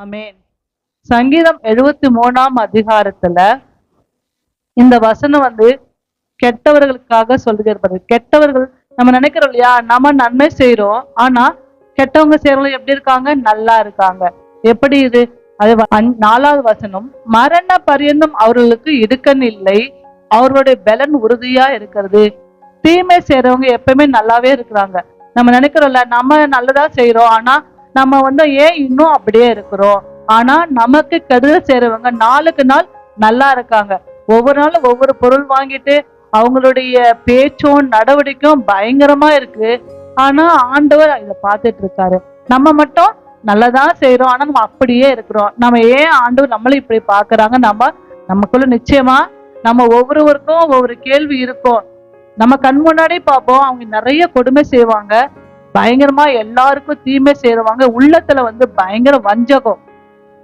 ஆமேன். சங்கீதம் எழுபத்தி மூணாம் அதிகாரத்துல இந்த வசனம் வந்து கெட்டவர்களுக்காக சொல்லுகிறது. கெட்டவர்கள் நம்ம நினைக்கிறோம் இல்லையா நம்ம நன்மை செய்யறோம் ஆனா கெட்டவங்க செய்யறவங்க எப்படி இருக்காங்க? நல்லா இருக்காங்க. எப்படி இது? அது நாலாவது வசனம் மரண பரியந்தம் அவர்களுக்கு இடுக்கன் இல்லை அவர்களுடைய பலன் உறுதியா இருக்கிறது. தீமை செய்யறவங்க எப்பவுமே நல்லாவே இருக்கிறாங்க. நம்ம நினைக்கிறோம்ல நம்ம நல்லதா செய்யறோம் ஆனா நம்ம வந்து ஏன் இன்னும் அப்படியே இருக்கிறோம்? ஆனா நமக்கு கெடுதல் செய்றவங்க நாளுக்கு நாள் நல்லா இருக்காங்க. ஒவ்வொரு நாளும் ஒவ்வொரு பொருள் வாங்கிட்டு அவங்களுடைய பேச்சும் நடவடிக்கையும் பயங்கரமா இருக்கு. ஆனா ஆண்டவர் இதை பார்த்துட்டு இருக்காரு. நம்ம மட்டும் நல்லதா செய்யறோம் ஆனா நம்ம அப்படியே இருக்கிறோம். நம்ம ஏன் ஆண்டவர் நம்மளும் இப்படி பாக்குறாங்க நம்ம நமக்குள்ள நிச்சயமா நம்ம ஒவ்வொருவருக்கும் ஒவ்வொரு கேள்வி இருக்கும். நம்ம கண் முன்னாடி பார்ப்போம் அவங்க நிறைய கொடுமை செய்வாங்க. பயங்கரமா எல்லாருக்கும் தீமை செய்றவங்க உள்ளத்துல வந்து பயங்கர வஞ்சகம்.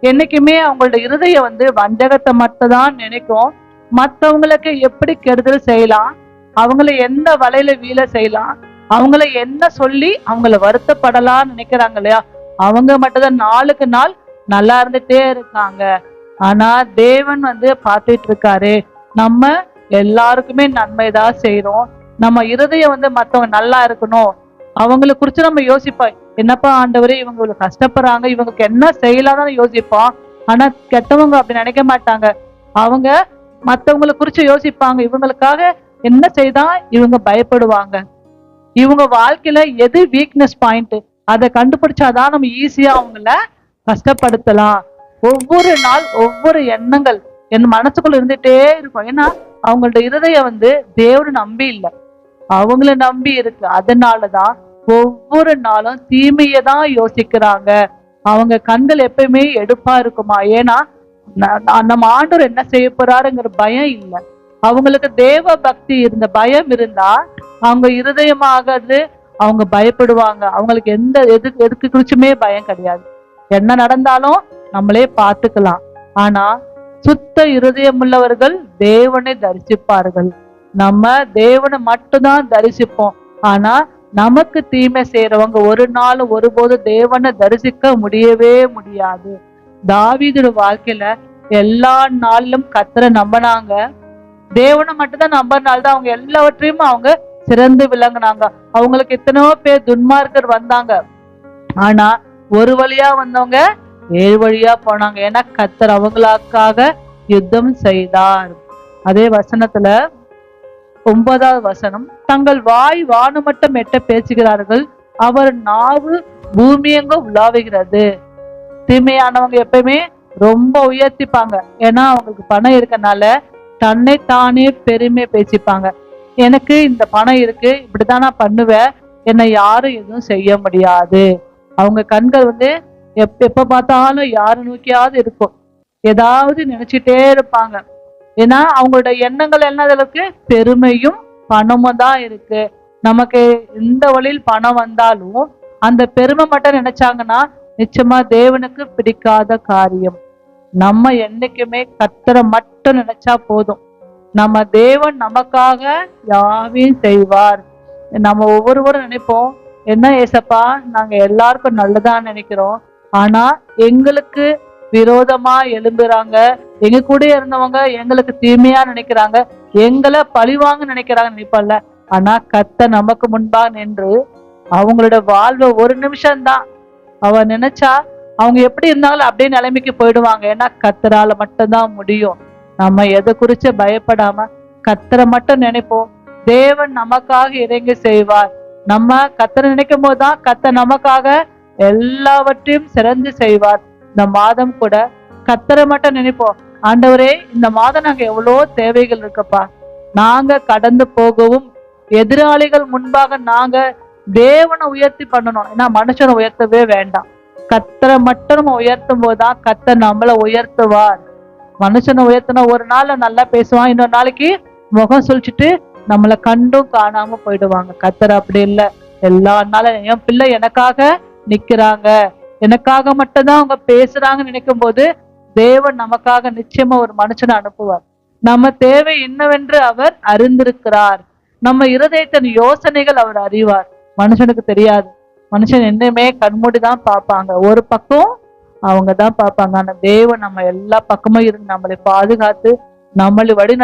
என்னைக்குமே அவங்களோட இருதயம் வந்து வஞ்சகத்தை மட்டும் தான் நினைக்கும். மத்தவங்களுக்கு எப்படி கெடுதல் செய்யலாம்? அவங்கள எந்த வலையில வீழ செய்யலாம்? அவங்கள என்ன சொல்லி அவங்கள வருத்தப்படலாம்னு நினைக்கிறாங்க இல்லையா? அவங்க மட்டும்தான் நாளுக்கு நாள் நல்லா இருந்துட்டே இருக்காங்க. ஆனா தேவன் வந்து பார்த்துட்டு இருக்காரு. நம்ம எல்லாருக்குமே நன்மை தான் நம்ம இருதயம் வந்து மத்தவங்க நல்லா இருக்கணும். அவங்கள குறிச்சு நம்ம யோசிப்போம் என்னப்பா ஆண்டவரே இவங்க இவ்வளவு கஷ்டப்படுறாங்க. இவங்களுக்கு என்ன செய்யலாம் யோசிப்போம் ஆனா கெட்டவங்க அப்படி நினைக்க மாட்டாங்க. அவங்க மத்தவங்களை குறிச்சு யோசிப்பாங்க. இவங்களுக்காக என்ன செய்தா இவங்க பயப்படுவாங்க. இவங்க வாழ்க்கையில எது வீக்னஸ் பாயிண்ட் அதை கண்டுபிடிச்சாதான் நம்ம ஈஸியா அவங்கள கஷ்டப்படுத்தலாம். ஒவ்வொரு நாள் ஒவ்வொரு எண்ணங்கள் என் மனசுக்குள்ள இருந்துட்டே இருக்கும். ஏன்னா அவங்களோட இருதயம் வந்து தேவனை நம்பி இல்லை. அவங்கள நம்பி இருக்கு. அதனாலதான் ஒவ்வொரு நாளும் தீமையை தான் யோசிக்கிறாங்க. அவங்க கண்கள் எப்பயுமே எடுப்பா இருக்குமா? ஏன்னா நம்ம ஆண்டவர் என்ன செய்ய போறாருங்கிற பயம் இல்லை. அவங்களுக்கு தேவ பக்தி இருந்த பயம் இருந்தா அவங்க இருதயமாகிறது அவங்க பயப்படுவாங்க. அவங்களுக்கு எந்த எது எதுக்கு குறிச்சுமே பயம் கிடையாது. என்ன நடந்தாலும் நம்மளே பார்த்துக்கலாம். ஆனா சுத்த இருதயம் உள்ளவர்கள் தேவனை தரிசிப்பார்கள். நம்ம தேவனை மட்டும்தான் தரிசிப்போம். ஆனா நமக்கு தீமை செய்யறவங்க ஒரு நாள் ஒருபோது தேவனை தரிசிக்க முடியவே முடியாது. தாவீதோட வாழ்க்கையில எல்லா நாளிலும் கத்தரை நம்பினாங்க. தேவனை மட்டும்தான் நம்பறனால்தான் அவங்க எல்லாவற்றையும் அவங்க சிறந்து விளங்குனாங்க. அவங்களுக்கு எத்தனையோ பேர் துன்மார்க்கர் வந்தாங்க. ஆனா ஒரு வழியா வந்தவங்க ஏழு வழியா போனாங்க. ஏன்னா கத்தர் அவங்களுக்காக யுத்தம் செய்தார். அதே வசனத்துல ஒன்பதாவது வசனம் தங்கள் வாய் வானுமட்டம் எட்ட பேசுகிறார்கள் அவர் நாவு பூமியெங்க உலாவுகிறது. தீமையானவங்க எப்பயுமே ரொம்ப உயர்த்திப்பாங்க. ஏன்னா அவங்களுக்கு பணம் இருக்கனால தன்னை தானே பெருமை பேசிப்பாங்க. எனக்கு இந்த பணம் இருக்கு இப்படிதான் நான் பண்ணுவேன். என்னை யாரும் எதுவும் செய்ய முடியாது. அவங்க கண்கள் வந்து எப்ப எப்ப பார்த்தாலும் யாரை நோக்கியாவது இருக்கும். ஏதாவது நினைச்சிட்டே இருப்பாங்க. ஏன்னா அவங்களோட எண்ணங்கள் என்ன இருக்கு பெருமையும் பணமும் தான் இருக்கு. நமக்கு எந்த வழியில் பணம் வந்தாலும் அந்த பெருமை மட்டும் நினைச்சாங்கன்னா நிச்சயமா தேவனுக்கு பிடிக்காத காரியம். நம்ம என்னைக்குமே கத்தரை மட்டும் நினைச்சா போதும். நம்ம தேவன் நமக்காக யாவையும் செய்வார். நம்ம ஒவ்வொருவரும் நினைப்போம் என்ன ஏசப்பா நாங்க எல்லாருக்கும் நல்லதா நினைக்கிறோம். ஆனா எங்களுக்கு விரோதமா எழும்புறாங்க. எங்க கூட இருந்தவங்க எங்களுக்கு தீமையா நினைக்கிறாங்க எங்களை பழிவாங்க நினைக்கிறாங்க நினைப்பல்ல ஆனா கத்த நமக்கு முன்பாக நின்று அவங்களோட வாழ்வை ஒரு நிமிஷம் தான் அவ நினைச்சா அவங்க எப்படி இருந்தாலும் அப்படியே நிலைமைக்கு போயிடுவாங்க. ஏன்னா கத்தரால மட்டும்தான் முடியும். நம்ம எதை குறிச்சு பயப்படாம கத்தரை மட்டும் நினைப்போம். தேவன் நமக்காக இறங்கி செய்வார். நம்ம கத்தரை நினைக்கும் போதுதான் கத்த நமக்காக எல்லாவற்றையும் சிறந்து செய்வார். இந்த மாதம் கூட கத்தரை மட்டும் நினைப்போம். ஆண்டவரே இந்த மாதம் நாங்க எவ்வளோ தேவைகள் இருக்குப்பா. நாங்க கடந்து போகவும் எதிராளிகள் முன்பாக நாங்க தேவனை உயர்த்தி பண்ணணும். ஏன்னா மனுஷனை உயர்த்தவே வேண்டாம். கத்தரை மட்டும் நம்ம உயர்த்தும் போதுதான் கத்த நம்மளை உயர்த்துவார். மனுஷனை உயர்த்தினா ஒரு நாள் நல்லா பேசுவான். இன்னொரு நாளைக்கு முகம் சொல்லிச்சுட்டு நம்மளை கண்டும் காணாம போயிடுவாங்க. கத்தர் அப்படி இல்லை. எல்லா நாளும் என் பிள்ளை எனக்காக நிக்கிறாங்க. எனக்காக மட்டும்தான் அவங்க பேசுறாங்கன்னு நினைக்கும் போது தேவன் நமக்காக நிச்சயமா ஒரு மனுஷனை அனுப்புவார். நம்ம தேவை என்னவென்று அவர் அறிந்திருக்கிறார். நம்ம இருதயத்தின் யோசனைகள் அவர் அறிவார். மனுஷனுக்கு தெரியாது. மனுஷன் என்னமே கண்மூடி தான் பார்ப்பாங்க. ஒரு பக்கம் அவங்க தான் பார்ப்பாங்க. ஆனா தேவன் நம்ம எல்லா பக்கமும் இருந்து நம்மளை பாதுகாத்து நம்மளை வழி